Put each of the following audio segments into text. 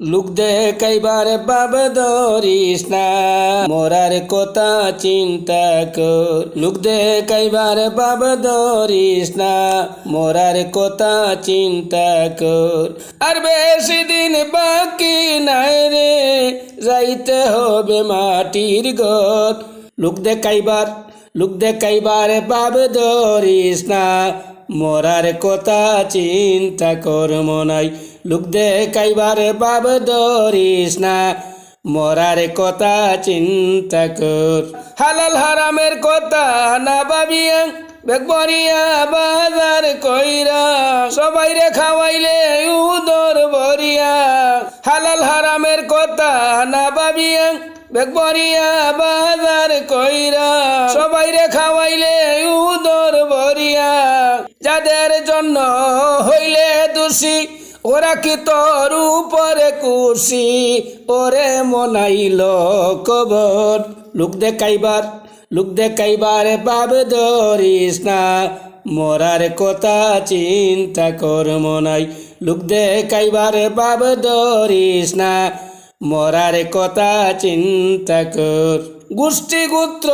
Look দেখাইবার বাব ধরিস না, মোরার কথা চিন্তা কর। লুক দেখাইবার বাব ধরিস না, মোরার কথা চিন্তা কর। আর বেশি দিন বাকি নাই রে, যাইতে হবে মাটির ঘর লুক দেখাইবার লুক দেখাইবার বাব ধরিস না, মরার কথা চিন্তা কর মনাই। লুক দেখাইবার বাব ধরিস না। মরার কথা চিন্তা কর। হালাল হারামের কথা না ভাবিয়া বেগবরিয়া বাজার কইরা সবাই রে খাওয়াইলে উদর ভরিয়া। হালাল হারামের কথা না ভাবিয়া বেগবরিয়া বাজার কইরা সবাই রে খাওয়াইলে উদর ভরিয়া। যাদের জন্য হইলে দোষী ওরা কি তোর উপরে কুশি ওরে মনাইল কবর। লুক দেখাইবার লুক দেখাইবার বাব ধরিস না। মরার কথা চিন্তা কর মনাই, লুক দেখাইবার বাব ধরিস না। মরার কথা চিন্তা কর। গোষ্ঠী গোত্র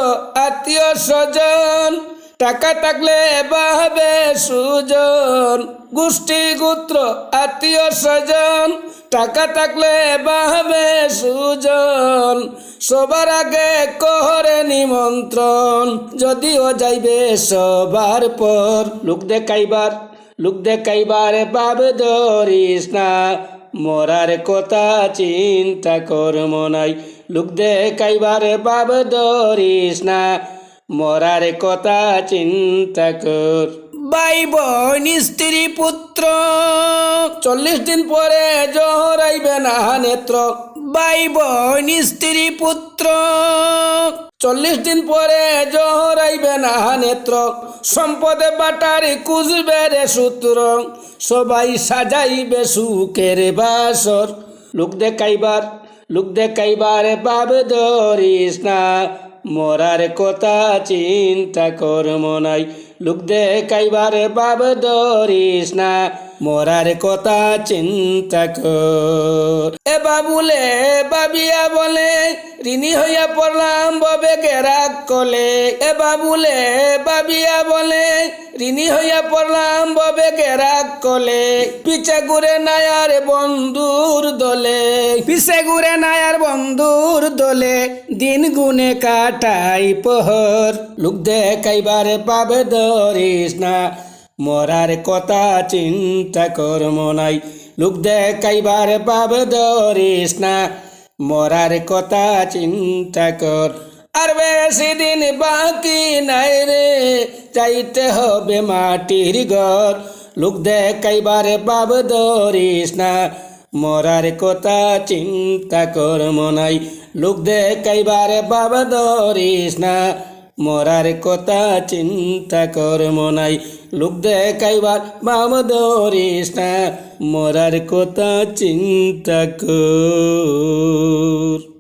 আত্মীয় স্বজন টাকা থাকলে বাহবে সুজন, গোষ্ঠী, গোত্র, আত্মীয়, স্বজন। টাকা থাকলে বাহবে সুজন, সবার আগে কহরে নিমন্ত্রণ। যদিও যাইবে সবার পর। লোক দেখাইবার লোক দেখাইবার বাব ধরিস না। মরার কথা চিন্তা কর মনাই লোক দেখাইবার বাব ধরিস না। মরার কথা চিন্তা কর। ভাই বোন স্ত্রী, পুত্র, চল্লিশ দিন পরে জহরাইবে না নেত্র। ভাই বোন স্ত্রী, পুত্র, চল্লিশ দিন পরে জহরাইবে না নেত্র। সম্পদে বাটারি কুজবে রে সূত্র সবাই সাজাইবে সুখের বাসর। লোক দেখাইবার লোক দেখাইবার বাব ধরিস না মরার কথা চিন্তা কর নাই। লোক দেখাইবার বাব ধরিস না। মরার কথা চিন্তা কর। এ বাবুলে, বাবিয়া বলে, ঋণী হইয়া পড়লাম ববে গেরাক কলে। এ বাবুলে, বাবিয়া বলে ঋণী হইয়া পড়লাম ববে গেরাক কলে। পিছে ঘুরে নায়ার বন্ধুর দলে। পিছে ঘুরে নায়ার বন্ধুর দলে। দিন গুনে কাটাই পহর। লোক দেখাইবারে পাবে ধরিস না। মরার কথা চিন্তা কর মনাই লোক দেখাইবার পাবে ধরিস না। মরার কথা চিন্তা কর। আর বেশি দিন বাকি নাই রে। যাইতে হবে মাটির ঘর। লোক দেখাইবারে পাব ধরিস না। মরার কথা চিন্তা কর মনাই লোক দেখাইবারে পাব ধরিস না। মরার কথা চিন্তা কর মনাই লোক দেখাইবার বাম ধরিস না। মরার কথা চিন্তা কর।